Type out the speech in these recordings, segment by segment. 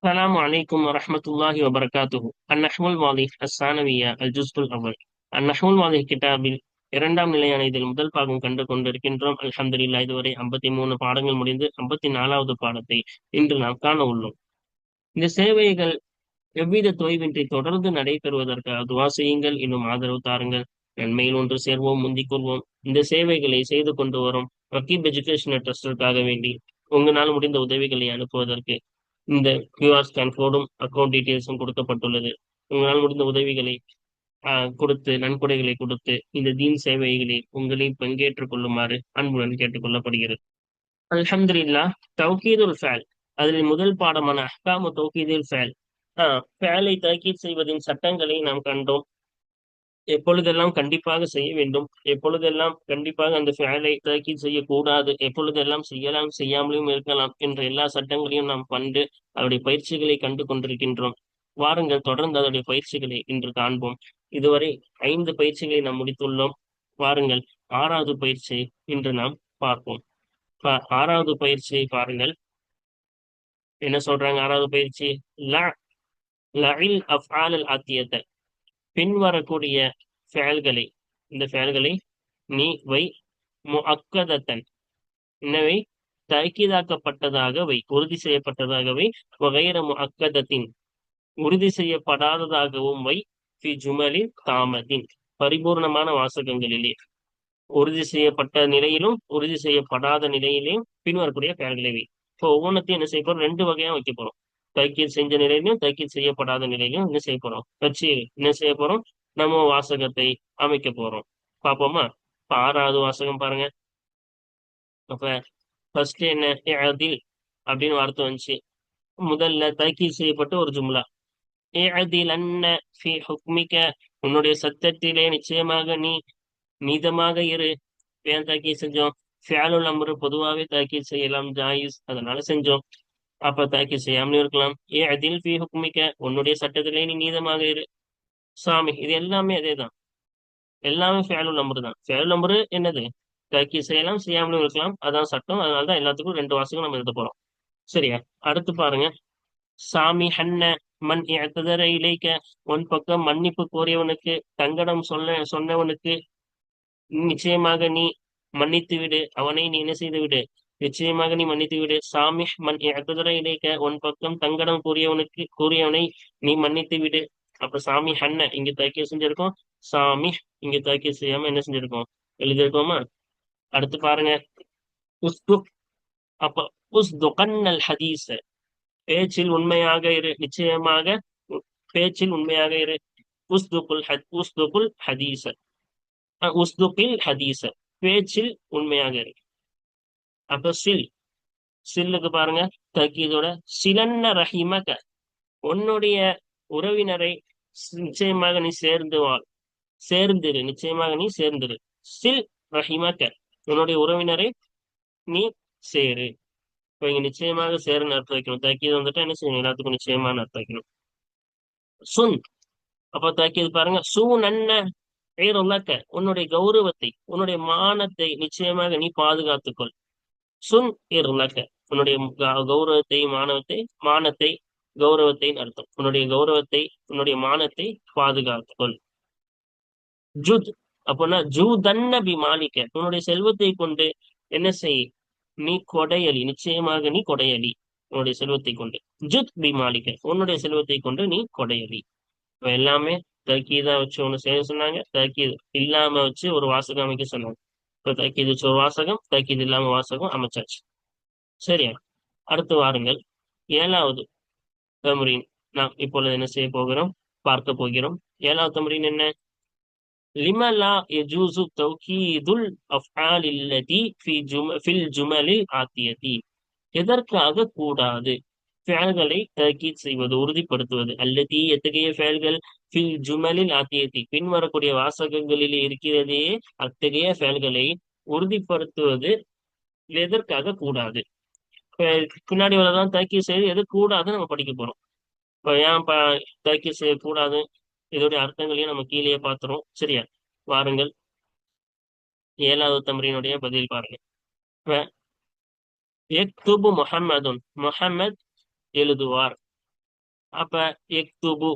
السلام عليكم ورحمة الله وبركاته النحو الواضح الثانوية الجزء الأول النحو الواضح கிதாபில் இரண்டாம் நிலையான இதில் முதல் பாகம் கண்டு கொண்டிருக்கின்றோம் அல்ஹம்துலில்லா இதுவரை ஐம்பத்தி மூணு பாடங்கள் முடிந்து ஐம்பத்தி நாலாவது பாடத்தை இன்று நாம் காண உள்ளோம் இந்த சேவைகள் எவ்வித தொய்வின்றி தொடர்ந்து நடைபெறுவதற்காக துவா செய்யுங்கள் இன்னும் ஆதரவு தாருங்கள் நன்மையில் ஒன்று சேர்வோம் முந்திக் கொள்வோம் இந்த சேவைகளை செய்து கொண்டு வரும் ரக்கீப் எஜுகேஷனல் ட்ரஸ்டிற்காக வேண்டி உங்களால் முடிந்த உதவிகளை அனுப்புவதற்கு இந்த கியூஆர் ஸ்கேன் கோடும் அக்கௌண்ட் டீட்டெயில்ஸும் கொடுக்கப்பட்டுள்ளது. உங்களால் முடிந்த உதவிகளை கொடுத்து நன்கொடைகளை கொடுத்து இந்த தீன் சேவைகளில் உங்களை பங்கேற்றுக் கொள்ளுமாறு அன்புடன் கேட்டுக்கொள்ளப்படுகிறது. அல்ஹம்துலில்லா தௌகீதுல் ஃபேல். அதில் முதல் பாடமான அஹ்காமு தௌகீதுல் ஃபேல். ஃபேலை தக்கீத் செய்வதின் சட்டங்களை நாம் கண்டோம். எப்பொழுதெல்லாம் கண்டிப்பாக செய்ய வேண்டும்? எப்பொழுதெல்லாம் கண்டிப்பாக அந்த ஃபேலை தாக்கீத் செய்யக்கூடாது? எப்பொழுதெல்லாம் செய்யலாம் செய்யாமலும் இருக்கலாம் என்ற எல்லா சட்டங்களையும் நாம் கண்டு அதோடைய பயிற்சிகளை கண்டு கொண்டிருக்கின்றோம். வாருங்கள் தொடர்ந்து அதனுடைய பயிற்சிகளை இன்று காண்போம். இதுவரை ஐந்து பயிற்சிகளை நாம் முடித்துள்ளோம். வாருங்கள் ஆறாவது பயிற்சியை இன்று நாம் பார்ப்போம். ஆறாவது பயிற்சியை பாருங்கள். என்ன சொல்றாங்க ஆறாவது பயிற்சி? ல லஇல் அஃஆல் அல் ஆத்தியத்தை பின்வரக்கூடிய ஃபேல்களை இந்த ஃபேல்களை நீ வை முக்கதத்தன் என்னவை? தக்கீதாக்கப்பட்டதாக வை உறுதி செய்யப்பட்டதாகவை வகைர முக்கதத்தின் உறுதி செய்யப்படாததாகவும் வை ஃபி ஜுமலின் தாமதின். பரிபூர்ணமான வாசகங்களிலே. உறுதி செய்யப்பட்ட நிலையிலும் உறுதி செய்யப்படாத நிலையிலையும் பின்வரக்கூடிய பெயர்களை வை. இப்போ ஒவ்வொன்றத்தையும் என்ன செய்ய போறோம்? ரெண்டு வகையா வைக்க போறோம். தைக்கீல் செஞ்ச நிலையிலும் தைக்கீல் செய்யப்படாத நிலையிலும் என்ன செய்ய போறோம்? வச்சு என்ன செய்ய போறோம்? நம்ம வாசகத்தை அமைக்க போறோம். பாப்போமா இப்ப ஆறாவது வாசகம் பாருங்க. அப்ப ஃபர்ஸ்ட் என்ன? அதில் அப்படின்னு வார்த்தை வந்துச்சு. முதல்ல தைக்கீல் செய்யப்பட்ட ஒரு ஜும்லா. அதில் அன்ன ஃபி ஹுக்மிக்க உன்னுடைய சத்தத்திலே நிச்சயமாக நீ நீதமாக இரு. ஏன் தாக்கீல் செஞ்சோம்? ஃபியாலுல் அம்ரு பொதுவாகவே தாக்கீல் செய்யலாம் ஜாயிஸ். அதனால செஞ்சோம். அப்ப தாக்கி செய்யாமலும் இருக்கலாம். ஏ அதில் ஃபி ஹுக்மிக்க உன்னுடைய சட்டத்திலே நீ நீதமாக இரு. சாமி இது எல்லாமே அதே தான் எல்லாமே ஃபேலு நம்பர் தான் ஃபேலு நம்பரு என்னது? தாக்கி செய்யலாம் செய்யாமலும் இருக்கலாம். அதான் சட்டம். அதனால தான் எல்லாத்துக்கும் ரெண்டு வாசகம் நம்ம எழுத போறோம். சரியா? அடுத்து பாருங்க. சாமி ஹன்ன மண் எத்ததர இலைக்க உன் பக்கம் மன்னிப்பு கோரியவனுக்கு தங்கடம் சொல்ல சொன்னவனுக்கு நிச்சயமாக நீ மன்னித்து விடு அவனை நீ என்ன செய்து விடு நிச்சயமாக நீ மன்னித்து விடு சாமி மண் எத்ததர இலைக்க உன் பக்கம் தங்கடம் கூறியவனுக்கு கூறியவனை நீ மன்னித்து விடு அப்ப சாமி ஹன்ன இங்க தாக்கிய செஞ்சிருக்கோம். சாமி இங்க தாக்கிய செய்யாம என்ன செஞ்சிருக்கோம்? எழுதியிருக்கோமா? அடுத்து பாருங்க. உஸ்துக் அப்ப உஸ்துகன்னல் ஹதீஸ். பேச்சில் உண்மையாக இரு. நிச்சயமாக பேச்சில் உண்மையாக இரு. உஸ்துகுல் உஸ்துகுல் ஹதீஸ். உஸ்துகில் ஹதீஸ். பேச்சில் உண்மையாக இரு. அப்ப சில். சில்லுக்கு பாருங்க தக்கீதோட சிலன்ன ரஹிமக. உன்னுடைய உறவினரை நிச்சயமாக நீ சேர்ந்து வாழ் சேர்ந்திரு நிச்சயமாக நீ சேர்ந்துரு. சில் ரஹிமக. உன்னுடைய உறவினரை நீ சேரு. இப்ப இங்க நிச்சயமாக சேருன்னு அர்த்தம் வைக்கணும். தக்கியது வந்துட்டு என்ன செய்யணும்? எல்லாத்துக்கும் நிச்சயமான அர்த்தம் வைக்கணும். சுன். அப்ப தாக்கியது பாருங்க சூ நன்ன உன்னுடைய கௌரவத்தை உன்னுடைய மானத்தை நிச்சயமாக நீ பாதுகாத்துக்கொள். சுன் ஏறுள்ளக்க உன்னுடைய கௌரவத்தை மானவத்தை மானத்தை கௌரவத்தை அர்த்தம். உன்னுடைய கௌரவத்தை உன்னுடைய மானத்தை பாதுகாத்துக்கொள். ஜுத். அப்படின்னா ஜூ தன்ன பி உன்னுடைய செல்வத்தை கொண்டு என்ன செய்? நீ கொடையலி. நிச்சயமாக நீ கொடையலி. உன்னுடைய செல்வத்தை கொண்டு. ஜுத் பி மாலிக்க உன்னுடைய செல்வத்தை கொண்டு நீ கொடையலி. எல்லாமே தர்கீதா வச்சு ஒண்ணு செய்ய சொன்னாங்க. தக்கீது இல்லாம வச்சு ஒரு வாசகம் அமைக்க சொன்னாங்க. தக்கீது வச்சு வாசகம் தக்கீது இல்லாம வாசகம் அமைச்சாச்சு. சரியா? அடுத்து வாருங்கள். ஏழாவது தம்ரீன். நாம் இப்பொழுது என்ன செய்ய போகிறோம்? பார்க்க போகிறோம். ஏழாவது தம்ரீன் என்ன? லிமலா யஜூசு தௌகீதுல் அஃஆல் இல்லதி ஃபி ஜும ஃபில் ஜுமலில் ஆத்தியதி. எதற்காக கூடாது? ஃபேல்களை தக்கீத் செய்வது உறுதிப்படுத்துவது. அல்லது எத்தகைய ஃபேல்கள் ஃபில் ஜுமலில் ஆத்தியத்தி பின்வரக்கூடிய வாசகங்களில் இருக்கிறதே அத்தகைய செயல்களை உறுதிப்படுத்துவது எதற்காக கூடாது? பின்னாடி வரதான் தக்கி செய்து எது கூடாதுன்னு நம்ம படிக்க போறோம். இப்போ ஏன் தக்கி செய்யக்கூடாது இதோடைய அர்த்தங்களையும் நம்ம கீழே பார்த்துறோம் சரியா? வாருங்கள். ஏழாவது தமரினுடைய பதில் பாருங்க எக்துபு முஹம்மதுன். முஹம்மத் எழுதுவார். அப்ப எக்துபு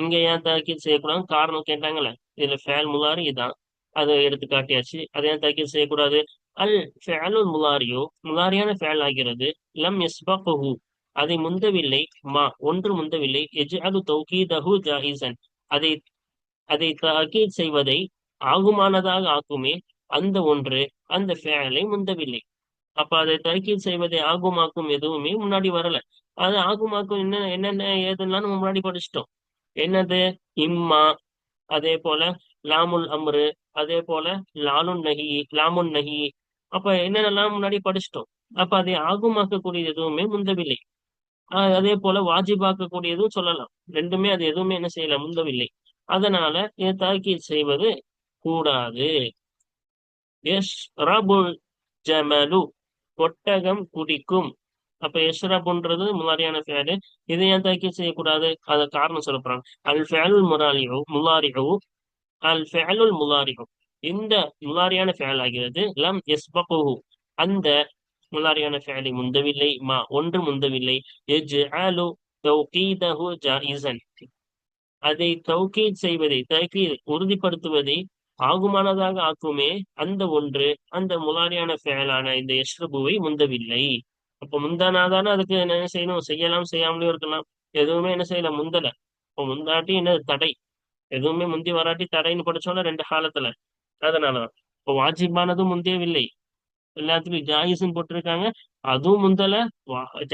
இங்க ஏன் தாக்கீது செய்யக்கூடாது காரணம் கேட்டாங்கல்ல. இதுல ஃபேல் முலாரி இதான். அதை எடுத்து காட்டியாச்சு. அதை ஏன் தாக்கீது செய்யக்கூடாது? அல் ஃபேலுல் முலாரியோ முலாரியான ஃபேல் ஆகிறது லம் எஸ்பகுஹு அதை முந்தவில்லை மா ஒன்று முந்தவில்லை. எஜ் அலு தௌகீதஹு ஜாஹிசன். அதை அதை தாக்கீத் செய்வதை ஆகுமானதாக ஆக்குமே அந்த ஒன்று அந்த ஃபேலை முந்தவில்லை. அப்ப அதை தர்க்கீத் செய்வதை ஆகுமாக்கும் எதுவுமே முன்னாடி வரல. அது ஆகுமாக்கும் என்ன என்னென்ன ஏதுன்னா நம்ம முன்னாடி படிச்சிட்டோம். என்னது? இம்மா. அதே போல லாமுல் அம்ரு அதே போல லாலுன் நகி லாமுன் நகி. அப்ப என்னென்னலாம் முன்னாடி படிச்சிட்டோம்? அப்ப அதை ஆகுமாக்கக்கூடியது எதுவுமே முந்தவில்லை. அதே போல வாஜிபாக்கக்கூடியதும் சொல்லலாம். ரெண்டுமே அது எதுவுமே என்ன செய்யல முந்தவில்லை. அதனால இதை தாக்கீத் செய்வது கூடாது. எஸ் ரபுல் ஜமலு. ஒட்டகம் குடிக்கும். அப்ப எஷ்ரபுன்றது முலாரியான ஃபேலு இதை ஏன் தாக்கி செய்யக்கூடாது? அத காரணம் சொல்லப்படுறாங்க அல் ஃபேலுல் முராலியோ முலாரியோ அல் ஃபேலுல் முலாரியோ இந்த முலாரியான ஃபேல் ஆகிறது லம் எஸ்பகுஹு அந்த முலாரியான ஃபேலை முந்தவில்லை மா ஒன்று முந்தவில்லை. எஜ் ஆலு தௌகீதஹு ஜாயிசன் அதை தௌகீத் செய்வதை தௌகீத் உறுதிப்படுத்துவதை ஆகுமானதாக ஆக்குமே அந்த ஒன்று அந்த முலாரியான ஃபேலான இந்த எஷ்ரபுவை முந்தவில்லை. அப்ப முந்தானாதானே அதுக்கு என்ன செய்யணும்? செய்யலாம் செய்யாமலும் இருக்கலாம். எதுவுமே என்ன செய்யல? முந்தல. இப்போ முந்தாட்டி என்ன? தடை. எதுவுமே முந்தி வராட்டி தடைன்னு படிச்சோம்ல ரெண்டு காலத்துல. அதனாலதான். இப்போ வாஜிபானதும் முந்தியவில்லை. எல்லாத்துலயும் ஜாயிஸ்ன்னு போட்டிருக்காங்க. அதுவும் முந்தல.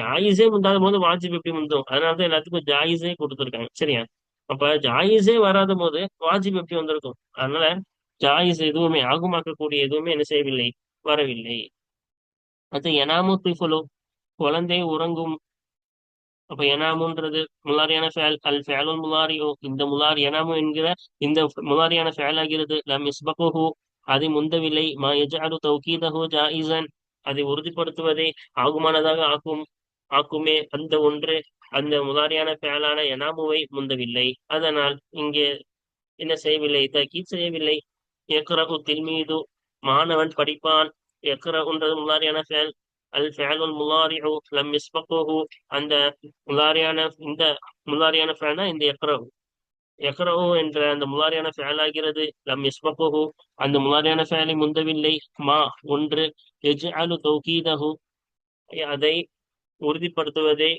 ஜாயிஸே முந்தாத போது வாஜிப் எப்படி முந்தும்? அதனாலதான் எல்லாத்துக்கும் ஜாயிஸே கொடுத்துருக்காங்க. சரியா? அப்ப ஜாயிஸே வராத போது வாஜிப் எப்படி வந்திருக்கும்? அதனால ஜாயிஸ் எதுவுமே ஆகுமாக்கக்கூடிய எதுவுமே என்ன செய்யவில்லை. வரவில்லை. அது எனாமு திஃபுலு குழந்தை உறங்கும். அப்ப எனாமுன்றது முலாரியான ஃபேல் அல் ஃபேலுல் முலாரியோ இந்த முலார் எனாமு என்கிற இந்த முலாரியான ஃபேல் ஆகிறது. லம் இஸ்பகுஹு அதை முந்தவில்லை. மா எஜாரு தௌகீதஹு ஜாயிசன் அதை உறுதிப்படுத்துவதை ஆகுமானதாக ஆக்கும் ஆக்குமே. அந்த ஒன்று அந்த முலாரியான ஃபேலான எனாமுவை முந்தவில்லை. அதனால் இங்கே என்ன செய்யவில்லை? தக்கீத் செய்யவில்லை. ஏக்கரகு தில்மீது மாணவன் படிப்பான். எக்ரஹுன்றது முலாரியான ஃபேல் அல் ஃபேலுல் முலாரிஉ லம் யஸ்பகுஹு அந்த முலாரியான இந்த முலாரியான ஃபேல்னா இந்த எக்ரஹு எக்ரஹு என்ற அந்த முலாரியான ஃபேல் ஆகிறது. லம் யஸ்பகுஹு அந்த முலாரியான ஃபேலை முந்தவில்லை. மா ஒன்று. எஜ் அலு தௌகீதஹு அதை உறுதிப்படுத்துவதே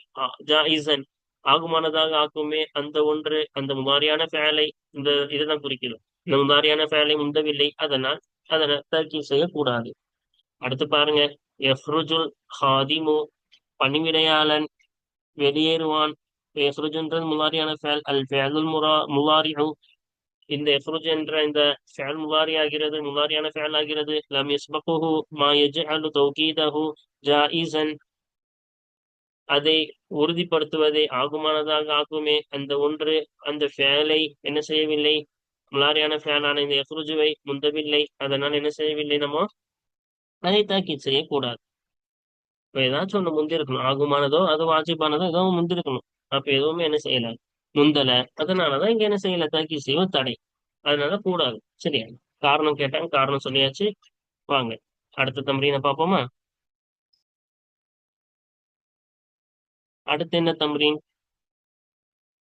ஜாயிசன் ஆகுமானதாக ஆக்குமே. அந்த ஒன்று. அந்த முதாரியான ஃபேலை இந்த இதுதான் குறிக்கிறோம். இந்த முதாரியான ஃபேலை முந்தவில்லை. அதனால் அதனை தர்க்கி செய்யக்கூடாது. அடுத்து பாருங்க. எஃப்ருஜுல் ஹாதிமு பணிவிடையாளன் வெளியேறுவான். எஃப்ருஜுன்றது முலாரியான ஃபேல் அல் ஃபேலுல் முரா முலாரிஹு. இந்த எஃப்ருஜ் என்ற இந்த ஃபேல் முலாரி ஆகிறது முலாரியான ஃபேல் ஆகிறது. லம் யஸ்பகுஹு மா யஜ்அலு தௌகீதஹு ஈசன் அதை உறுதிப்படுத்துவதை ஆகுமானதாக ஆகுமே. அந்த ஒன்று அந்த ஃபேலை என்ன செய்யவில்லை? முலாரியான ஃபேலான இந்த எஃப்ருஜுவை முந்தவில்லை. அதனால் என்ன செய்யவில்லை நம்ம? அதை தாக்கீத் செய்யக்கூடாது. இப்ப ஏதாச்சும் ஒண்ணு முந்திருக்கணும். ஆகுமானதோ அது வாஜிப்பானதோ ஏதோ முந்திருக்கணும். அப்போ அப்ப எதுவுமே என்ன செய்யல. முந்தல அதனாலதான் இங்க என்ன செய்யல? தாக்கி செய்யும் தடை. அதனால கூடாது சரியா? காரணம் கேட்டாங்க. காரணம் சொல்லியாச்சு. வாங்க. அடுத்த தம்பரீனை பார்ப்போமா? அடுத்து என்ன தம்பரின்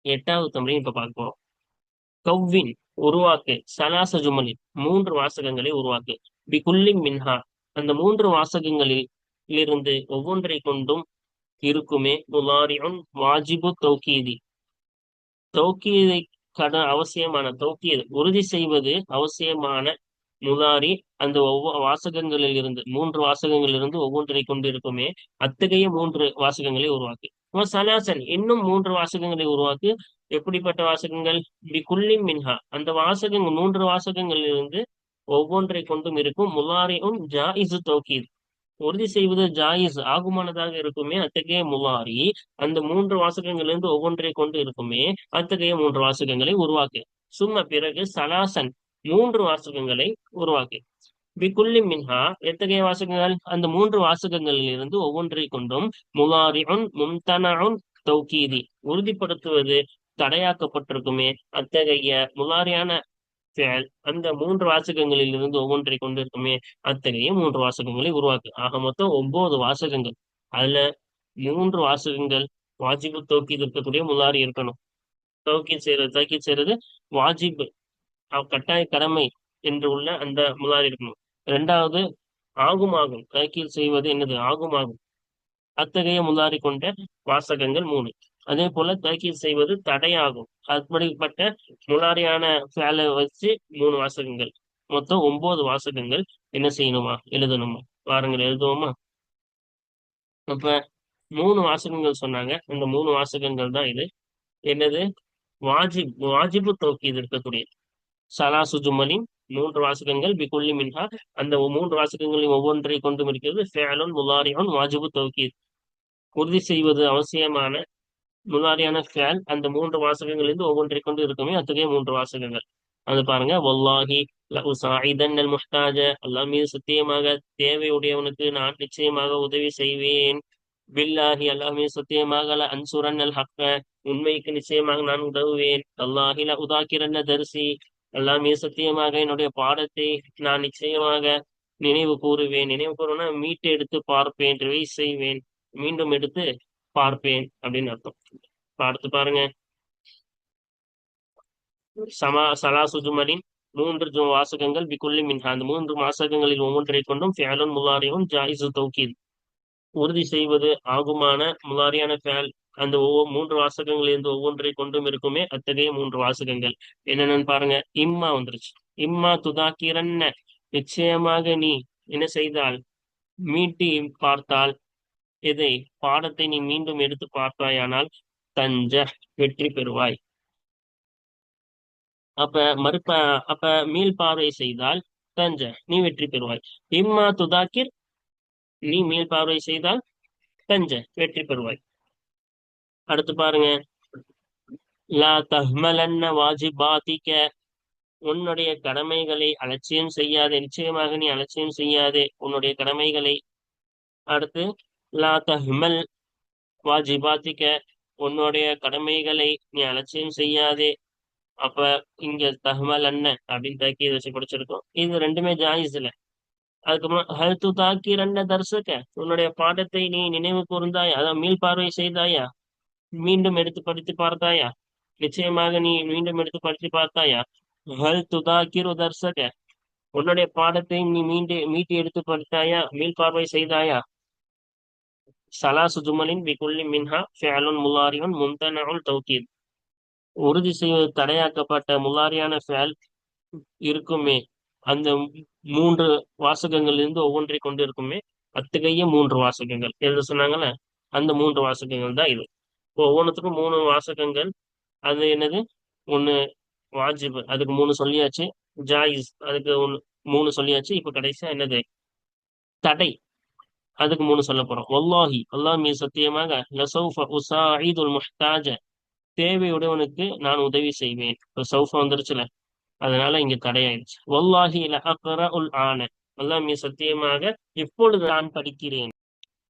எட்டாவது தம்பரின் இப்ப பார்ப்போம் கவ்வின் உருவாக்கு சலாச ஜுமலின் மூன்று வாசகங்களை உருவாக்கு. பிகுல்லிங் மின்ஹா அந்த மூன்று வாசகங்களில் இருந்து ஒவ்வொன்றை கொண்டும் இருக்குமே. முலாரியுன் வாஜிபு தௌக்கீதி தௌக்கீதை கட அவசியமான தௌக்கீது உறுதி செய்வது அவசியமான முலாரி அந்த ஒவ்வொரு வாசகங்களில் இருந்து மூன்று வாசகங்களில் இருந்து ஒவ்வொன்றை கொண்டு இருக்குமே. அத்தகைய மூன்று வாசகங்களை உருவாக்கு. சலாசன் இன்னும் மூன்று வாசகங்களை உருவாக்கு. எப்படிப்பட்ட வாசகங்கள்? பி மின்ஹா. அந்த வாசகங்கள் மூன்று வாசகங்களில் இருந்து ஒவ்வொன்றை கொண்டும் இருக்கும். முலாரியும் ஜாயிசு தோக்கீத் உறுதி செய்வது ஜாயிஸ். ஆகுமானதாக இருக்குமே? அத்தகைய முலாரி. அந்த மூன்று வாசகங்களிலிருந்து ஒவ்வொன்றை கொண்டு இருக்குமே? அத்தகைய மூன்று வாசகங்களை உருவாக்கு. சும்மா பிறகு சலாசன் மூன்று வாசகங்களை உருவாக்கு. பிகுல்லி மின்ஹா. எத்தகைய வாசகங்கள்? அந்த மூன்று வாசகங்களில் இருந்து ஒவ்வொன்றை கொண்டும் முலாரியுன் மும்தனஉன் தௌகீதி உறுதிப்படுத்துவது தடையாக்கப்பட்டிருக்குமே? அத்தகைய முலாரியான ஃபேல் அந்த மூன்று வாசகங்களில் இருந்து ஒவ்வொன்றை கொண்டு இருக்குமே அத்தகைய மூன்று வாசகங்களை உருவாக்கு. ஆக மொத்தம் ஒன்பது வாசகங்கள். அதுல மூன்று வாசகங்கள் வாஜிபு தோக்கி இருக்கக்கூடிய முல்லாரி இருக்கணும். தோக்கி செய்யறது தோக்கி செய்யறது வாஜிபு. கட்டாய கடமை என்று உள்ள அந்த முல்லாரி இருக்கணும். ரெண்டாவது ஆகும் ஆகும் தௌக்கீத் செய்வது என்னது? ஆகும் ஆகும் அத்தகைய முல்லாரி கொண்ட வாசகங்கள் மூணு. அதே போல தௌக்கீத் செய்வது தடையாகும். அப்படிப்பட்ட முலாரியான ஃபேலை வச்சு மூணு வாசகங்கள். மொத்தம் ஒன்பது வாசகங்கள் என்ன செய்யணுமா? எழுதணுமா? வாருங்கள் எழுதுவோமா? அப்ப மூணு வாசகங்கள் சொன்னாங்க. இந்த மூணு வாசகங்கள் தான் இது. என்னது? வாஜிப் வாஜிபு தோக்கீது இருக்கக்கூடியது. சலாசு ஜுமலின் மூன்று வாசகங்கள் பிகுல்லி மின்ஹா. அந்த மூன்று வாசகங்களையும் ஒவ்வொன்றை கொண்டும் இருக்கிறது. ஃபேலன் முலாரியான் வாஜிபு தோக்கி உறுதி செய்வது அவசியமான முன்னாடியான ஃபேல் அந்த மூன்று வாசகங்களிலிருந்து ஒவ்வொன்றை கொண்டு இருக்குமே அத்தகைய மூன்று வாசகங்கள். அது பாருங்க வல்லாஹி சாயிதன் முஹ்தாஜ அல்லா மீது சத்தியமாக தேவையுடையவனுக்கு நான் நிச்சயமாக உதவி செய்வேன். பில்லாஹி அல்லாஹ் மீது சத்தியமாக அன்சுரன் அல் ஹக்க உண்மைக்கு நிச்சயமாக நான் உதவுவேன். அல்லாஹில உதாக்கிரன்ன தரிசி அல்லாஹ் மீது சத்தியமாக என்னுடைய பாடத்தை நான் நிச்சயமாக நினைவு கூறுவேன். நினைவு கூறுவேன்னா மீட்டு எடுத்து பார்ப்பேன் ரிவைஸ் செய்வேன் மீண்டும் எடுத்து பார்ப்பேன் அப்படின்னு அர்த்தம். பார்த்து பாருங்க. சமா சலா சுஜுமலின் மூன்று வாசகங்கள் பிகுல்லி மின்ஹா. அந்த மூன்று வாசகங்களில் ஒவ்வொன்றை கொண்டும் ஃபேலன் முலாரியும் ஜாயிசு தௌக்கீத் உறுதி செய்வது ஆகுமான முலாரியான ஃபேல். அந்த ஒவ்வொரு மூன்று வாசகங்கள் இருந்து ஒவ்வொன்றை கொண்டும் இருக்குமே அத்தகைய மூன்று வாசகங்கள். என்னென்னு பாருங்க. இம்மா வந்துருச்சு. இம்மா துதாக்கிரன்ன. நிச்சயமாக நீ என்ன செய்தால் மீட்டி பார்த்தால் எதை பாடத்தை நீ மீண்டும் எடுத்து பார்த்தாயானால் தஞ்ச வெற்றி பெறுவாய். அப்ப மறுப்ப அப்ப மீள் பார்வை செய்தால் தஞ்ச நீ வெற்றி பெறுவாய். இம்மா துதாக்கிர் நீ மீள் பார்வை செய்தால் தஞ்ச வெற்றி பெறுவாய். அடுத்து பாருங்க. லா தஹ்மலன்ன வாஜிபாத்திக்க உன்னுடைய கடமைகளை அலட்சியம் செய்யாதே நிச்சயமாக நீ அலட்சியம் செய்யாதே உன்னுடைய கடமைகளை. அடுத்து லா தஹ்மல் வாஜிபாத்திக்க உன்னுடைய கடமைகளை நீ அலட்சியம் செய்யாதே. அப்ப இங்க தஹ்மல் அண்ண அப்படின்னு தாக்கி வச்சு படிச்சிருக்கோம். இது ரெண்டுமே ஜாயிஸ் இல்ல அதுக்கப்புறம் ஹல்து தாக்கி ரெண்ட தர்சக்க உன்னுடைய பாடத்தை நீ நினைவு கூர்ந்தாயா? அதான் மீள் பார்வை செய்தாயா? மீண்டும் எடுத்து படித்து பார்த்தாயா? நிச்சயமாக நீ மீண்டும் எடுத்து படித்து பார்த்தாயா? ஹல் துதாக்கிரு தர்சக? உன்னுடைய பாடத்தை நீ மீண்டு மீட்டி எடுத்து படித்தாயா? மீள் பார்வை செய்தாயா? சலாசு ஜுமலின் விகுல்லி மின்ஹா ஃபேலுன் முல்லாரியுன் முந்தனவுல் தௌக்கீத் உறுதி செய்வது தடையாக்கப்பட்ட முல்லாரியான ஃபேல் இருக்குமே அந்த மூன்று வாசகங்கள் இருந்து ஒவ்வொன்றை கொண்டு இருக்குமே அத்தகைய மூன்று வாசகங்கள். எழுத சொன்னாங்கல்ல அந்த மூன்று வாசகங்கள் தான் இது. ஒவ்வொன்றுத்துக்கும் மூணு வாசகங்கள் அது என்னது? ஒன்று வாஜிப் அதுக்கு மூணு சொல்லியாச்சு ஜாயிஸ் அதுக்கு ஒன்று மூணு சொல்லியாச்சு. இப்போ கடைசியா என்னது? தடை. அதுக்கு மூணு சொல்ல போறோம். வல்லாஹி அல்லாஹ் மீது சத்தியமாக லசௌஃப உசாயிதுல் முஹ்தாஜ தேவையுடையவனுக்கு நான் உதவி செய்வேன். இப்போ சௌஃபா வந்துருச்சுல அதனால இங்க தடையாயிருச்சு வல்லாஹி லஹக்ர உல் ஆன அல்லாஹ் மீ சத்தியமாக இப்பொழுது நான் படிக்கிறேன்.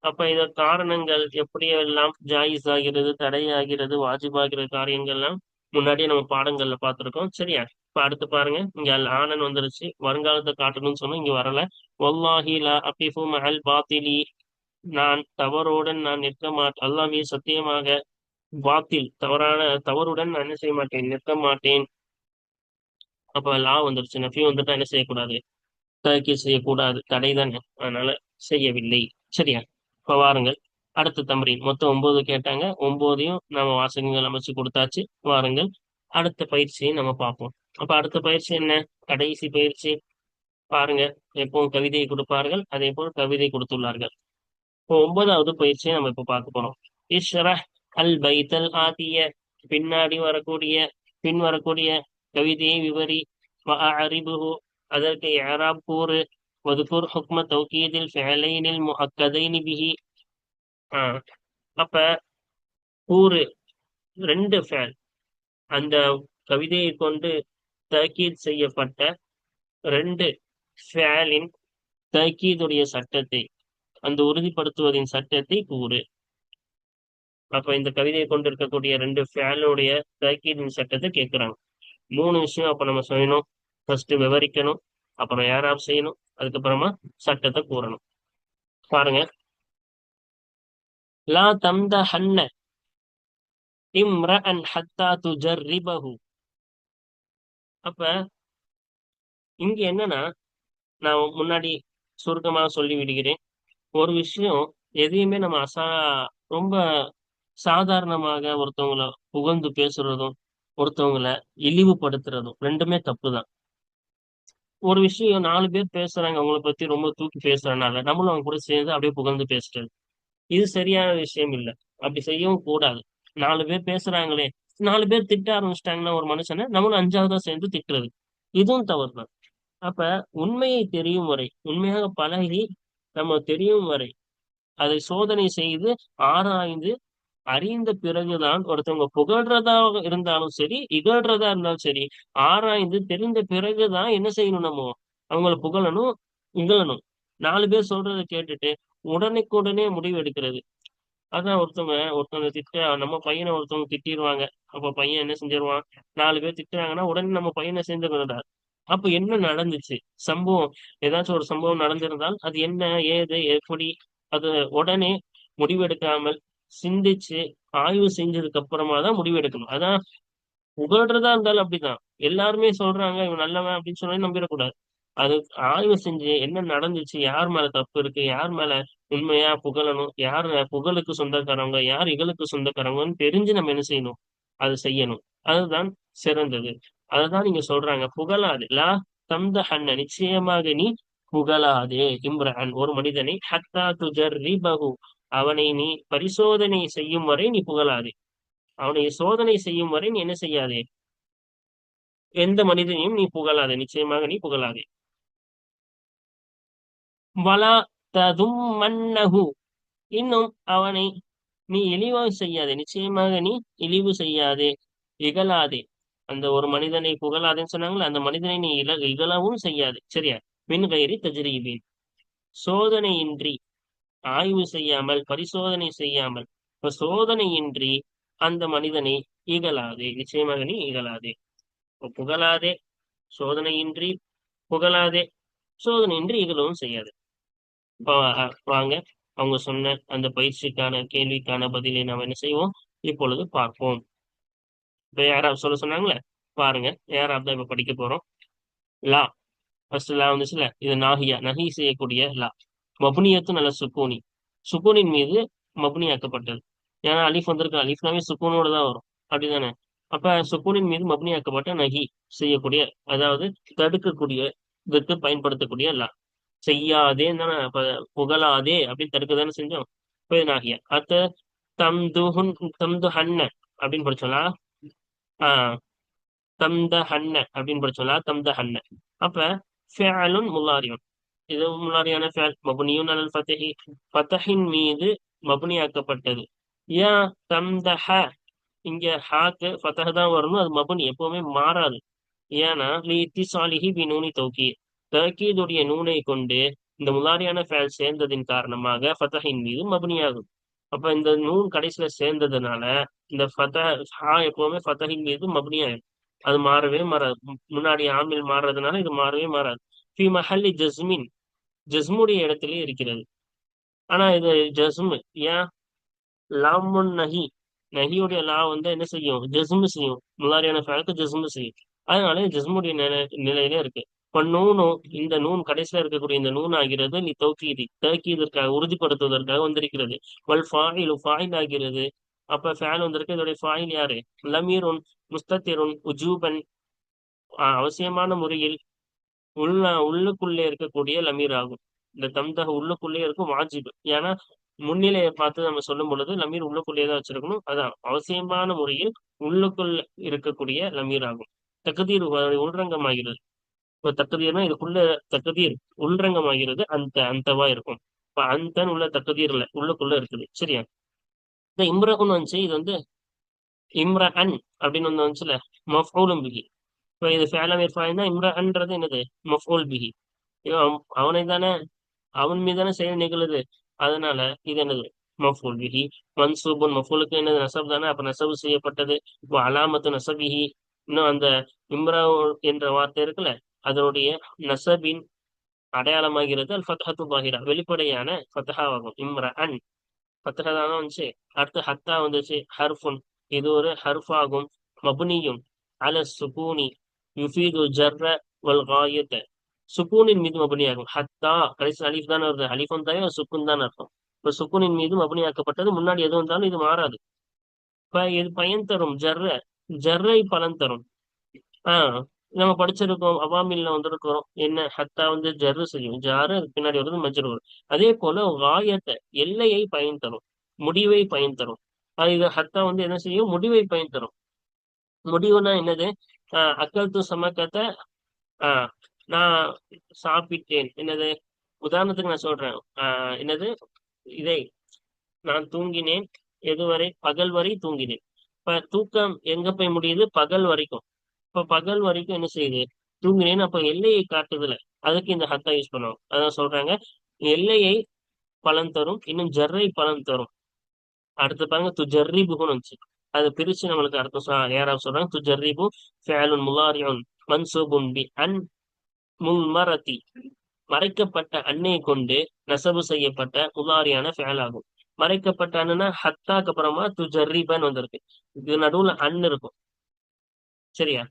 அப்ப இத காரணங்கள் எப்படியெல்லாம் ஜாயிஸ் ஆகிறது தடையாகிறது வாஜிபாகிற காரியங்கள்லாம் முன்னாடியே நம்ம பாடங்கள்ல பாத்திருக்கோம் சரியா இப்ப அடுத்து பாருங்க. இங்க அல் ஆனன் வந்துருச்சு. வருங்காலத்தை காட்டணும்னு சொன்னா இங்க வரல. ஒல்லாஹி லா அபிஃபு மஹல் பாத்திலி. நான் தவறுடன் நான் நிற்க மாட்டேன் அல்லாமே சத்தியமாக பாத்தில் தவறான தவறுடன் நான் என்ன செய்ய மாட்டேன்? நிற்க மாட்டேன். அப்ப லா வந்துருச்சு. நஃபி வந்துட்டா என்ன செய்யக்கூடாது? தகக்கி செய்யக்கூடாது. தடை தானே அதனால செய்யவில்லை. சரியா? இப்ப வாருங்கள். அடுத்த தம்பரின் மொத்தம் ஒன்பது கேட்டாங்க. ஒன்பதையும் நம்ம வாசகங்கள் அமைச்சு கொடுத்தாச்சு. வாருங்கள். அடுத்த பயிற்சியை நம்ம பார்ப்போம். அப்ப அடுத்த பயிற்சி என்ன? கடைசி பயிற்சி. பாருங்க. எப்பவும் கவிதையை கொடுப்பார்கள். அதே போல் கவிதை கொடுத்துள்ளார்கள். இப்போ ஒன்பதாவது பயிற்சியை நம்ம இப்ப பார்க்க போறோம். இஷ்ர அல் பைத்தல் ஆதிய. பின்னாடி வரக்கூடிய பின் வரக்கூடிய கவிதையை விவரி. அறிபுகு அதற்கு ஏராப் கூறு. வதுகுர் ஹுக்ம தௌக்கீதில் ஃபேலைனில் முஹக்கதைனி பிஹி. அப்ப கூறு ரெண்டு ஃபேல் அந்த கவிதையை கொண்டு தக்கீத் செய்யப்பட்ட ரெண்டு ஃபேலின் தக்கீதுடைய சட்டத்தை அந்த உறுதிப்படுத்துவதின் சட்டத்தை கூறு அப்ப இந்த கவிதையை கொண்டு இருக்கக்கூடிய ரெண்டு ஃபேலுடைய தக்கீதின் சட்டத்தை கேட்கிறாங்க மூணு விஷயம் அப்ப நம்ம செய்யணும் ஃபர்ஸ்ட் விவரிக்கணும். அப்புறம் ஏராப் செய்யணும். அதுக்கப்புறமா சட்டத்தை கூறணும். பாருங்க. லா தம்த ஹன்ன இம்ரஅன் ஹத்தா துஜர்ரிபஹு. அப்ப இங்க என்னன்னா நான் முன்னாடி சுருக்கமாக சொல்லி விடுகிறேன் ஒரு விஷயம் எதையுமே நம்ம அசா ரொம்ப சாதாரணமாக ஒருத்தவங்கள புகழ்ந்து பேசுறதும் ஒருத்தவங்கள இழிவுபடுத்துறதும் ரெண்டுமே தப்பு தான் ஒரு விஷயம் நாலு பேர் பேசுறாங்க அவங்கள பத்தி ரொம்ப தூக்கி பேசுறதுனால நம்மளும் அவங்க கூட சேர்ந்து அப்படியே புகழ்ந்து பேசுறது இது சரியான விஷயம் இல்லை. அப்படி செய்யவும் கூடாது. நாலு பேர் பேசுறாங்களே நாலு பேர் திட்ட ஆரம்பிச்சிட்டாங்கன்னா ஒரு மனுஷனை நம்மளும் அஞ்சாவதா சேர்ந்து திட்டுறது. இதுவும் தவறு தான் அப்ப உண்மையை தெரியும் வரை உண்மையாக பழகி நம்ம தெரியும் வரை அதை சோதனை செய்து ஆராய்ந்து அறிந்த பிறகுதான் ஒருத்தவங்க புகழ்றதா இருந்தாலும் சரி இகழ்றதா இருந்தாலும் சரி ஆராய்ந்து தெரிந்த பிறகுதான் என்ன செய்யணும் நம்ம? அவங்கள புகழணும் இகழணும். நாலு பேர் சொல்றதை கேட்டுட்டு உடனே முடிவு எடுக்கிறது. அதான் ஒருத்தவங்க ஒருத்தவங்க திட்ட நம்ம பையனை ஒருத்தவங்க திட்டிடுவாங்க அப்ப பையன் என்ன செஞ்சிருவான்? நாலு பேர் திட்டுறாங்கன்னா உடனே நம்ம பையனை சேர்ந்துக்கிறார் அப்ப என்ன நடந்துச்சு? சம்பவம் ஏதாச்சும் ஒரு சம்பவம் நடந்திருந்தால் அது என்ன ஏது எப்படி? அது உடனே முடிவெடுக்காமல் சிந்திச்சு ஆய்வு செஞ்சதுக்கு அப்புறமா தான் முடிவெடுக்கணும் அதான் புகழ்றதா இருந்தாலும் அப்படிதான். எல்லாருமே சொல்றாங்க இவன் நல்லவன் அப்படின்னு சொல்லி நம்பிடக்கூடாது. அது ஆய்வு செஞ்சு என்ன நடந்துச்சு யார் மேல தப்பு இருக்கு யார் மேல உண்மையா புகழணும் யார் புகழுக்கு சொந்தக்காரவங்க யார் இகழுக்கு சொந்தக்காரவங்கன்னு தெரிஞ்சு நம்ம என்ன செய்யணும்? அது செய்யணும். அதுதான் சிறந்தது. அதுதான் நீங்க சொல்றாங்க புகழாது. லா தந்த ஹன்ன நிச்சயமாக நீ புகழாதே. இம்ரான் ஒரு மனிதனை ஹத்தா துஜர் ரிபகு அவனை நீ பரிசோதனை செய்யும் வரை நீ புகழாதே. அவனை சோதனை செய்யும் வரை நீ என்ன செய்யாதே? எந்த மனிதனையும் நீ புகழாதே. நிச்சயமாக நீ புகழாதே. வலா ததும் மன்னகு. இன்னும் அவனை நீ இழிவு செய்யாதே. நிச்சயமாக நீ இழிவு செய்யாதே. இகழாதே. அந்த ஒரு மனிதனை புகழாதேன்னு சொன்னாங்களே அந்த மனிதனை நீ இல இகழவும் செய்யாது. சரியா? மின் கயிறு தஜ்ரீபின் சோதனையின்றி ஆய்வு செய்யாமல் பரிசோதனை செய்யாமல் இப்ப சோதனையின்றி அந்த மனிதனை இகழாதே. நிச்சயமாக நீ இகழாதே. புகழாதே. சோதனையின்றி புகழாதே. சோதனையின்றி இகழவும் செய்யாது. வாங்க. அவங்க சொன்ன அந்த பயிற்சிக்கான கேள்விக்கான பதிலை நாம் என்ன செய்வோம்? இப்பொழுது பார்ப்போம். இப்ப யாராவது சொல்ல சொன்னாங்களே? பாருங்க. யாராவது தான் இப்ப படிக்க போறோம். லா. ஃபர்ஸ்ட் லா வந்துச்சுல இது நாகியா நகி செய்யக்கூடிய லா. மபுனியத்து நல்ல சுக்கூனி. சுக்கூனின் மீது மபுனியாக்கப்பட்டது. ஏன்னா அலிஃப் வந்திருக்கு அலிஃப்னாவே சுக்கூனோட தான் வரும். அப்படிதானே? அப்ப சுக்கூனின் மீது மபுனியாக்கப்பட்ட நகி செய்யக்கூடிய அதாவது தடுக்கக்கூடிய இதற்கு பயன்படுத்தக்கூடிய லா. செய்யாதே தானே புகழாதே அப்படின்னு தடுக்க தானே செஞ்சோம் நாகியா அத்த தம்துஹுன் தம்து ஹன்ன அப்படின்னு படிச்சோம்லாம் ஆஹ் தம்த ஹன்ன அப்படின்னு படிச்சோம்லாம் தம்த ஹன்ன. அப்ப ஃபேலுன் முல்லாரியும் இது முல்லாரியான ஃபேல் மபுனியும் அலல் ஃபத்தஹி ஃபத்தஹின் மீது மபுனியாக்கப்பட்டது. ஏன் தம்தஹ இங்க ஹாக்கு ஃபத்தஹ தான் வரணும் அது மபுனி எப்பவுமே மாறாது. ஏன்னா லீத்தி சாலிஹி பினூனி நூனி தௌக்கி நூனை கொண்டு இந்த முலாரியான ஃபேல் சேர்ந்ததின் காரணமாக ஃபத்தஹின் மீது மபுனியாகும். அப்ப இந்த நூன் கடைசியில சேர்ந்ததுனால இந்த ஃபத ஹா எப்பவுமே ஃபத்தஹின் மீது மபுனியாகும் அது மாறவே மாறாது. முன்னாடி ஆமில் மாறுறதுனால இது மாறவே மாறாது. ஃபி மஹல்லி ஜஸ்மின். ஜஸ்முடைய இடத்திலே இருக்கிறது. ஆனா இது ஜஸ்மு. ஏன்? லாமுன் நஹி. நஹியுடைய லா வந்து என்ன செய்யும்? ஜஸ்மு செய்யும். முலாரியான ஃபேலுக்கு ஜஸ்மு செய்யும். அதனால ஜஸ்முடைய நிலை நிலையில இருக்கு. இப்ப நூனும் இந்த நூன் கடைசியில இருக்கக்கூடிய இந்த நூன் ஆகிறது நீ தௌக்கீதி தௌக்கீதற்காக உறுதிப்படுத்துவதற்காக வந்திருக்கிறது. வல் ஃபாயில் ஃபாயில் ஆகிறது. அப்ப ஃபேன் வந்திருக்கு. இதோடைய ஃபாயில் யாரு? லமீருன் முஸ்தத்திருன் உஜூபன். அவசியமான முறையில் உள்ள உள்ளுக்குள்ளே இருக்கக்கூடிய லமீர் ஆகும். இந்த தம்தக உள்ளுக்குள்ளே இருக்கும் வாஜிப். ஏன்னா முன்னிலையை பார்த்து நம்ம சொல்லும் பொழுது லமீர் உள்ளுக்குள்ளே தான் வச்சிருக்கணும். அதான் அவசியமான முறையில் உள்ளுக்குள் இருக்கக்கூடிய லமீர் ஆகும். தகுதீர் உள்ரங்கமாகிறது. இப்போ தக்கதீர்னா இதுக்குள்ள தக்கதீர் உள்ரங்கமாகிறது அந்த அந்தவா இருக்கும். இப்ப அந்தன் உள்ள தக்கதீர்ல உள்ளுக்குள்ள இருக்குது. சரியா? இந்த இம்ரகுன் வந்துச்சு இது வந்து இம்ரஹன் அப்படின்னு வந்து வந்துச்சுல மஃபூலும் பிகி இப்போ இது ஃபேலம் இர்ஃபாயின்னா இம்ரஹன்றது என்னது? மஃபூல் பிகி அவனை தானே அவன் மீதான செயல் நிகழுது. அதனால இது என்னது? மஃபூல் பிஹி. மன்சூபுன் மஃபூலுக்கு என்னது நசப் தானே? அப்ப நெசவு செய்யப்பட்டது. இப்போ அலாமத்து நசபிஹி. இன்னும் அந்த இம்ரா என்ற வார்த்தை இருக்குல்ல அதனுடைய நசபின் அடையாளமாகிறது அல் ஃபத்ஹத்து பாஹிரா வெளிப்படையான ஃபத்ஹாவாகும். இம்ர அன் ஃபத்ஹா தான் வந்துச்சு? அடுத்து ஹத்தா வந்துச்சு. ஹர்ஃபுன் இது ஒரு ஹர்ஃபாகும் மபுனியும். அல சுகூனி யுஃபீது ஜர்ர வல் காயத்த சுக்கூனின் மீது மபுனியாகும். ஹத்தா கடைசி அலிஃப் தானே வருது. அலிஃப் தானே சுக்குன் தானே இருக்கும் இப்போ சுக்குனின் மீது மபுனியாக்கப்பட்டது. முன்னாடி எது வந்தாலும் இது மாறாது. இப்ப இது பயன் தரும். ஜர்ர ஜர்ரை பலன் தரும். ஆஹ் நம்ம படிச்சிருக்கோம் அவாமில்ல வந்திருக்கிறோம். என்ன? ஹத்தா வந்து ஜர்ரு செய்யும். ஜாரு அதுக்கு பின்னாடி வருது மஞ்சள் வரும் அதே போல வாயத்தை எல்லையை பயன் தரும். முடிவை பயன் தரும். இது ஹத்தா வந்து என்ன செய்யும்? முடிவை பயன் தரும். முடிவுனா என்னது? ஆஹ் அக்கல் து சமக்கத்தை ஆஹ் நான் சாப்பிட்டேன். என்னது? உதாரணத்துக்கு நான் சொல்றேன். ஆஹ் என்னது? இதை நான் தூங்கினேன். எதுவரை? பகல் வரை தூங்கினேன். இப்ப தூக்கம் எங்க போய் முடியுது? பகல் வரைக்கும். இப்ப பகல் வரைக்கும் என்ன செய்யுது? தூங்கினேன்னு அப்ப எல்லையை காட்டுதுல அதுக்கு இந்த ஹத்தா யூஸ் பண்ணுவோம் அதான் சொல்றாங்க. எல்லையை பலன் தரும் இன்னும் ஜர்ரை பலன் தரும். அடுத்து பாருங்க து ஜர்ரிபுன்னு வந்துச்சு. அது பிரிச்சு நம்மளுக்கு அர்த்தம் யாராவது சொல்றாங்க? து ஜர்ரிபு ஃபேலுன் முலாரியுன் மன்சூபுன் பி அன் முல்மரதி மறைக்கப்பட்ட அன்னை கொண்டு நெசவு செய்யப்பட்ட முலாரியான ஃபேல் ஆகும் மறைக்கப்பட்ட அண்ணுனா ஹத்தாக்கு அப்புறமா து ஜர்ரிபன் வந்திருக்கு. இது நடுவுல அன் இருக்கும். சரியா?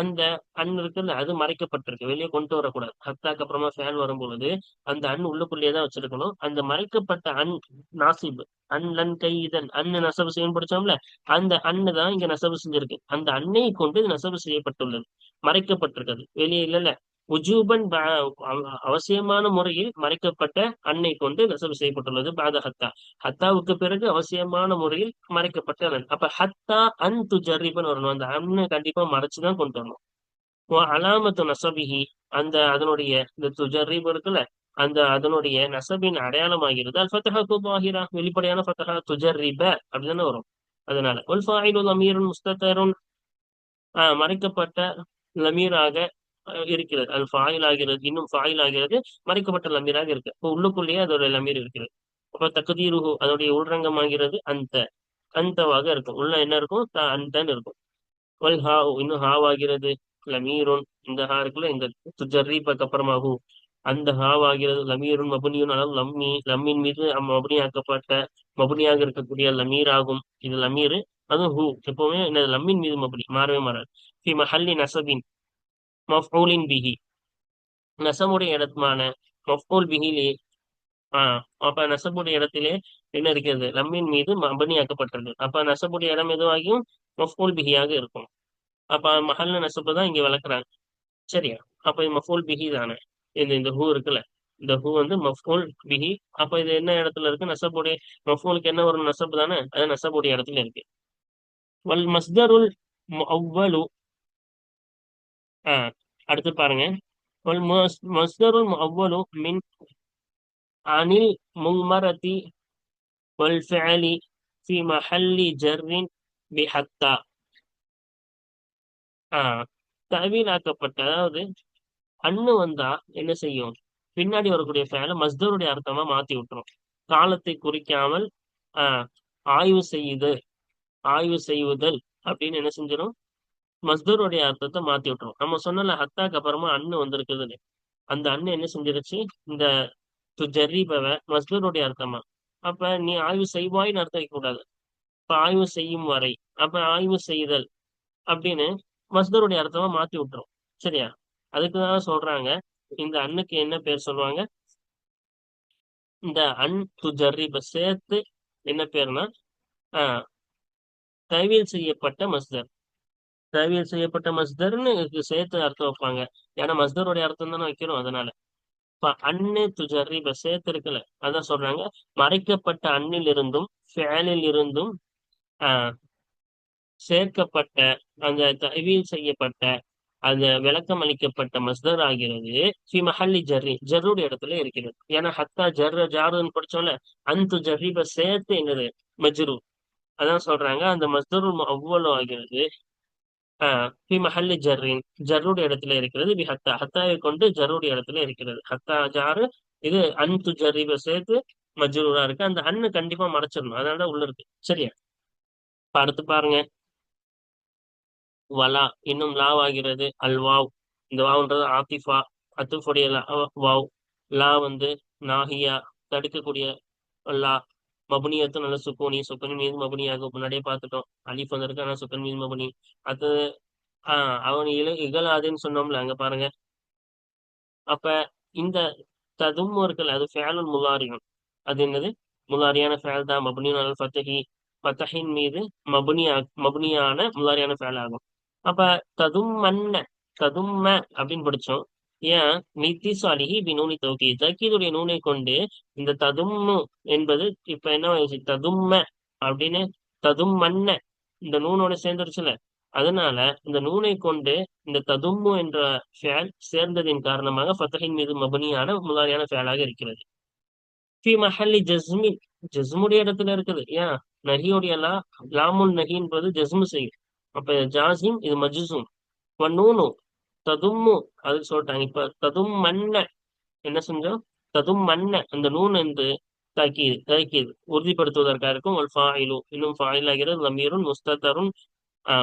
அந்த அண் இருக்குல்ல அது மறைக்கப்பட்டிருக்கு. வெளியே கொண்டு வரக்கூடாது. ஹத்தாக்கு அப்புறமா ஃபேன் வரும்பொழுது அந்த அண் உள்ளுக்குள்ளேயே தான் வச்சிருக்கணும். அந்த மறைக்கப்பட்ட அண் நாசிபு அன் கை இதன் அண்ணு நசவு செய்யும் படிச்சோம்ல அந்த அண்ணு தான் இங்க நசவு செஞ்சிருக்கு. அந்த அன்னை கொண்டு இது நசவு செய்யப்பட்டுள்ளது. மறைக்கப்பட்டிருக்கிறது. வெளியே இல்லைல்ல. உஜூபன் அவசியமான முறையில் மறைக்கப்பட்ட அன்னை கொண்டு நெசவு செய்யப்பட்டுள்ளது. பாத ஹத்தா. ஹத்தாவுக்கு பிறகு அவசியமான முறையில் மறைக்கப்பட்ட அன் அப்ப ஹத்தா அன் துஜரிபன் வரணும். அந்த அண்ணன் கண்டிப்பா மறைச்சுதான் கொண்டு வரணும். அலாமத்து நசபிஹி அந்த அதனுடைய இந்த துஜரிபு இருக்குல்ல அந்த அதனுடைய நசபின் அடையாளமாகிறது. அல் ஃபத்தஹா குபாஹிரா வெளிப்படையான ஃபத்தஹா துஜரிப அப்படிதானே வரும். அதனால. ஒல் ஃபாயிலுல் அமீருன் முஸ்தத்தருன் மறைக்கப்பட்ட லமீராக இருக்கிறது. அது ஃபாயில் ஆகிறது இன்னும் ஃபாயில் ஆகிறது மறைக்கப்பட்ட லமீராக இருக்கு. இப்போ உள்ளுக்குள்ளேயே அதோட லமீர் இருக்கிறது. அப்ப தகுதீருகு அதோடைய உள்ரங்கமாகிறது அந்த அந்தவாக இருக்கும். உள்ள என்ன இருக்கும்? அந்தன்னு இருக்கும். வல் ஹா இன்னும் ஹாவாகிறது லமீருன் இந்த ஹா இருக்குல்ல இந்த துஜர்ரீபக்கு அப்புறமாகு அந்த ஹாவாகிறது லமீருன் மபுனியும் அளவு லம்மி லம்மின் மீது மபுனியாக்கப்பட்ட மபுனியாக இருக்கக்கூடிய லமீர் ஆகும். இது லமீர் அதுவும் ஹூ. எப்பவுமே என்ன லம்மின் மீது மபுனி மாறவே மாறாது. ஃபி மஹல்லி நசபின் மஃபூலின் பிஹி. நெசமுடைய இடத்துமான மஃபூல் பிஹிலே ஆஹ் அப்ப நெசபுடைய இடத்திலே என்ன இருக்கிறது? லம்மின் மீது மபனியாக்கப்பட்டது அப்ப நெசபுடைய இடம் எதுவாகியும் மஃபூல் பிஹியாக இருக்கும். அப்ப மஹல்ல நெசப்பு தான் இங்க வளர்க்குறாங்க. சரியா? அப்ப இது மஃபூல் பிஹி தானே? இந்த இந்த ஹூ இருக்குல்ல? இந்த ஹூ வந்து மஃபூல் பிஹி. அப்ப இது என்ன இடத்துல இருக்கு? நெசபுடைய மஃபூலுக்கு என்ன ஒரு நெசப்பு தானே? அது நெசபுடைய இடத்துல இருக்கு. வல் மஸ்தருல் அவ்வளு அடுத்து பாருங்க. வல் மஸ்தருல் மின் அனில் மும்மரதி வல் ஃபி மஹல்லி ஜர்ரின் பிஹத்தா. ஆஹ் அதாவது அண்ணு வந்தா என்ன செய்யும்? பின்னாடி வரக்கூடிய ஃபேல மஸ்தருடைய அர்த்தமா மாத்தி விட்டுரும். காலத்தை குறிக்காமல் ஆஹ் ஆய்வு செய்யுது ஆய்வு செய்வதல் அப்படின்னு என்ன செஞ்சிடும் மஸ்தூருடைய அர்த்தத்தை மாத்தி விட்டுரும். நம்ம சொன்னல ஹத்தாக்கு அப்புறமா அண்ணு வந்திருக்குதுன்னு. அந்த அண்ணு என்ன செஞ்சிருச்சு? இந்த ஜர்ரீபவ மஸ்தூருடைய அர்த்தமா? அப்ப நீ ஆய்வு செய்வாய்னு அர்த்தம் வைக்கக்கூடாது. இப்ப ஆய்வு செய்யும் வரை அப்ப ஆய்வு செய்தல் அப்படின்னு மஸ்தருடைய அர்த்தமா மாத்தி விட்டுரும். சரியா? அதுக்குதான் சொல்றாங்க. இந்த அண்ணுக்கு என்ன பேர் சொல்லுவாங்க? இந்த அன் துஜர்ரிப சேர்த்து என்ன பேர்னா ஆஹ் தவியல் செய்யப்பட்ட மஸ்தர். தவியல் செய்யப்பட்ட மஸ்தர்னு சேர்த்து அர்த்தம் வைப்பாங்க. ஏன்னா மஸ்தருடைய அர்த்தம் தானே வைக்கிறோம் அதனால. இப்ப அன்னு இப்ப சேர்த்து இருக்குல்ல அதான் சொல்றாங்க. மறைக்கப்பட்ட அண்ணில் இருந்தும் இருந்தும் ஆஹ் சேர்க்கப்பட்ட அந்த தவியல் செய்யப்பட்ட அந்த விளக்கம் அளிக்கப்பட்ட மஸ்தர் ஆகிறது ஃபி மஹல்லி ஜர்ரி ஜர்ருடைய இடத்துல இருக்கிறது. ஏன்னா ஹத்தா ஜர்ர ஜாருன்னு படிச்சோம்ல அந்த ஜர்ரிப சேர்த்து என்னது? மஜ்ரு. அதான் சொல்றாங்க அந்த மஸ்தரு அவ்வளோ ஆகிறது ஆஹ் மஹல்லி ஜர்ரின் ஜர்ருடைய இடத்துல இருக்கிறது. பி ஹத்தா ஹத்தாவை கொண்டு ஜர்ருடைய இடத்துல இருக்கிறது. ஹத்தா ஜாரு இது அன்து ஜர்ரிப சேர்த்து மஜ்ரூரா இருக்கு. அந்த அண்ணு கண்டிப்பா மறைச்சிடணும். அதனால உள்ள இருக்கு. சரியா? அடுத்து பாருங்க. வலா. இன்னும் லாவ் ஆகிறது. அல் வாவ். இந்த வாவ்ன்றது ஆத்திஃபா. அத்துஃபுடைய வாவ். லா வந்து நாஹியா. தடுக்கக்கூடிய லா. மபுனியத்தும் நல்ல சுக்கூனி சுக்கனின் மீது மபுனியாகும் முன்னாடியே பார்த்துட்டோம். அலிஃப் வந்திருக்கு ஆனா சுக்கன் மீது மபுனி. அது ஆஹ் அவன் இல இகழாதுன்னு சொன்னோம்ல அங்க பாருங்க. அப்ப இந்த ததும் இருக்குல்ல அது ஃபேலன் முலாரியும். அது என்னது? முலாரியான ஃபேல் தான். மபுனியும் அல் ஃபத்தஹி ஃபத்தஹின் மீது மபுனியா மபுனியான முலாரியான ஃபேல் ஆகும். அப்ப ததும் மன்ன ததும்ம அப்படின்னு படிச்சோம். ஏன் நித்தி சாலிஹி பினூனி தௌக்கி தக்கீதுடைய நூனை கொண்டு இந்த ததும்மு என்பது இப்ப என்ன ததும்ம அப்படின்னு ததும் மன்ன இந்த நூனோட சேர்ந்துருச்சுல. அதனால இந்த நூனை கொண்டு இந்த ததும்மு என்ற ஃபேல் சேர்ந்ததின் காரணமாக ஃபத்தஹின் மீது மபனியான முதலாளியான ஃபேலாக இருக்கிறது. ஃபி மஹல்லி ஜஸ்மி ஜஸ்முடைய இடத்துல இருக்குது. ஏன் நகியுடைய லா லாமுல் நகின்றது என்பது ஜஸ்மு செய்யும். அப்ப ஜாசிம் இது மஜுசும் நூனு ததும்மு அது சொல்லிட்டாங்க. இப்ப ததும் மன்ன என்ன செஞ்சோம்? ததும் மன்ன அந்த நூன் வந்து தாக்கீது தாக்கியது. உறுதிப்படுத்துவதற்காக இருக்கும். ஒரு ஃபாயிலு இன்னும் ஃபாயில் ஆகிறது லமீரும் முஸ்தரும்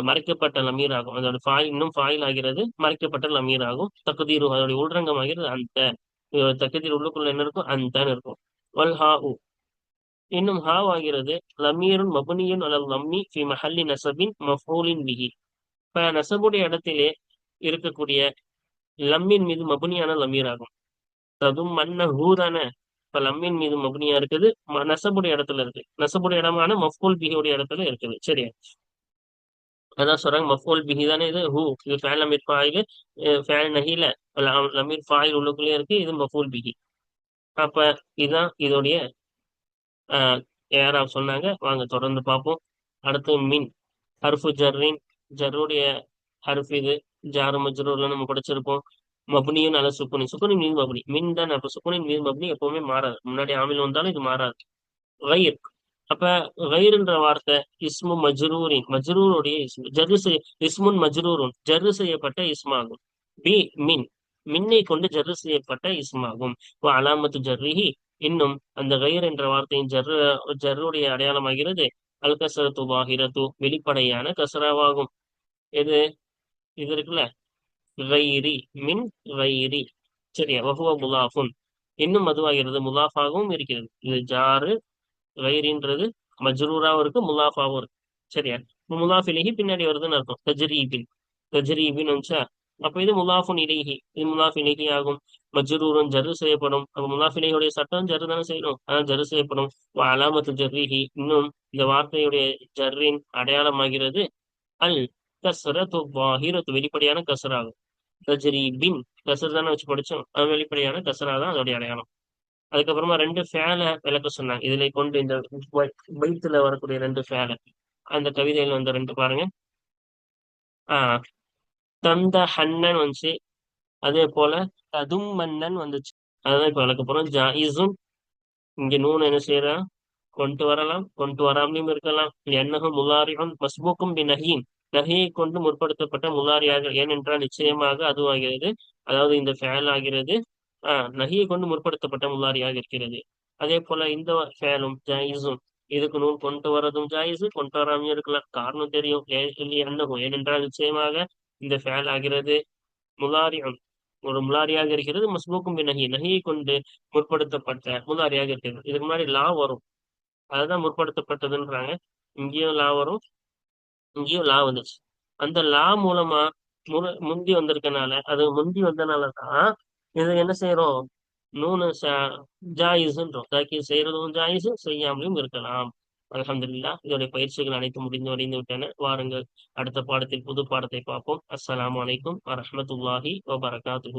மறைக்கப்பட்ட லமீர் ஆகும் அதோட ஃபாயில் இன்னும் ஃபாயில் ஆகிறது மறைக்கப்பட்ட லமீர் ஆகும் தகுதீரு அதோடைய உள்ரங்கம் ஆகிறது அந்த தகுதீர் உள்ளுக்குள்ள என்ன இருக்கும்? அந்தன்னு இருக்கும். வல் ஹா உ இன்னும் ஹாவ் ஆகிறது. லமீருன் மபுனியுன் அல்லது லம்மி ஃபி மஹல்லி நசபின் மஃபூலின் பிஹி. இப்ப நசபுடைய இடத்திலே இருக்கக்கூடிய லம்மின் மீது மபுனியான லம்மீர் ஆகும். ததும் மன்ன ஹூ தானே இப்ப லம்மின் மீது மபுனியா இருக்குது. நசபுடைய இடத்துல இருக்கு. நசபுடைய இடமான மஃபூல் பிஹியுடைய இடத்துல இருக்குது. சரியா? அதான் சொல்றாங்க மஃபூல் பிஹி தானே இது? ஹூ இது ஃபேன் லமீர் ஃபாயில் ஃபேன் நஹில லமீர் ஃபாயில் உள்ளுக்குள்ளே இருக்கு இது மஃபூல் பிஹி. அப்ப இதுதான் இதோடைய யாரா சொன்னாங்க. வாங்க தொடர்ந்து பார்ப்போம். அடுத்து மின் ஹர்ஃபு ஜர்ரின் ஜர்ருடைய ஹருஃப் இது ஜாரு மஜ்ரூர்ல நம்ம படிச்சிருப்போம். மபுனியும் நல்ல சுக்குனி. சுக்குனி மீது மபுனி. மின் தான் அப்ப சுக்குனின் மீது மபுனி எப்பவுமே மாறாது. முன்னாடி ஆமில் வந்தாலும் இது மாறாது. வயிர் அப்ப வயிறுன்ற வார்த்தை இஸ்மு மஜ்ரூரின் மஜ்ரூருடைய இஸ்மு ஜர்ரு செய்ய இஸ்முன் மஜ்ரூரும் ஜர்ரு செய்யப்பட்ட இஸ்மாகும். பி மின். மின்னை கொண்டு ஜர்ரு செய்யப்பட்ட இஸ்மாகும். அலாமத்து ஜர்ரிஹி. இன்னும் அந்த கயிர் என்ற வார்த்தையின் ஜர்ரு ஜர்ருடைய அடையாளமாகிறது. அல் கசரத்து வாகிரத்து வெளிப்படையான கசராவாகும். எது? இது இருக்குல்ல? வைரி மின் வைரி சரியா? வகுவ முலாஃபுன். இன்னும் மதுவாகிறது முலாஃபாகவும் இருக்கிறது. இது ஜாரு வைரின்றது மஜ்ரூராவும் இருக்கு முலாஃபாவும் இருக்கு. சரியா? முலாஃபிலேஹி பின்னாடி வருதுன்னு அர்த்தம். தஜ்ரீபின். தஜ்ரீபின் வந்துச்சா? அப்ப இது முலாஃபுன் இலகி இது முலாஃப் இலகி ஆகும். மஜ்ரூரும் ஜரு செய்யப்படும். அப்ப முலாஃபிலேயுடைய சட்டம் ஜரு தானே செய்யணும். அதான் ஜரு செய்யப்படும். அலாமத்து ஜர்ரிஹி. இன்னும் இந்த வார்த்தையுடைய ஜர்ரின் அடையாளமாகிறது அல் கசரத்து வாஹிரத்து வெளிப்படையான கசராகும். கஜரி பின் கசர் தானே வச்சு படிச்சோம். அது வெளிப்படையான கசரா தான் அதோடைய அடையாளம். அதுக்கப்புறமா ரெண்டு ஃபேல விளக்க சொன்னாங்க. இதுல கொண்டு இந்த பைத்துல வரக்கூடிய ரெண்டு ஃபேல. அந்த கவிதையில வந்து ரெண்டு பாருங்க. ஆஹ் தந்த ஹன்னன் வந்துச்சு. அதே போல ததும் மன்னன் வந்துச்சு. அதுதான் இப்ப விளக்க போறோம். ஜாயிசும் இங்க நூன் என்ன செய்யறா? கொண்டு வரலாம். கொண்டு வராமலையும் இருக்கலாம். என்னகம் முலாரியும் மஸ்பூக்கும் பி நஹீன் நகையை கொண்டு முற்படுத்தப்பட்ட முலாரியாக ஏனென்றால் நிச்சயமாக அதுவாகிறது. அதாவது இந்த ஃபேல் ஆகிறது. ஆஹ் நகையை கொண்டு முற்படுத்தப்பட்ட முன்னாரியாக இருக்கிறது. அதே போல இந்த ஃபேலும் ஜாயிஸும். இதுக்கு நூல் கொண்டு வரதும் ஜாயிஸு கொண்டு வராமையும் இருக்கலாம். காரணம் தெரியும். என்னகும் ஏனென்றால் நிச்சயமாக இந்த ஃபேல் ஆகிறது. முலாரியம் ஒரு முலாரியாக இருக்கிறது. மஸ்பூக்கும் நகி நகையை கொண்டு முற்படுத்தப்பட்ட முலாரியாக இருக்கிறது. இதுக்கு முன்னாடி லா வரும். அதுதான் முற்படுத்தப்பட்டதுன்றாங்க. இங்கேயும் லா வரும். இங்கேயும் லா வந்துச்சு அந்த லா மூலமா முந்தி வந்திருக்கனால அது முந்தி வந்தனாலதான் இது என்ன செய்யறோம் நூனு ஜாயிஸ்ன்றோம். தாக்கி செய்யறதும் ஜாயிஸ் செய்யாமலும் இருக்கலாம். அலமதுல்லா இதோடைய பயிற்சிகள் அனைத்து முடிந்து வரைந்து விட்டன. வாருங்கள். அடுத்த பாடத்தில் புது பாடத்தை பார்ப்போம். அஸ்லாம் வலைக்கும் வரமத்துல்லாஹி வபரகாத்து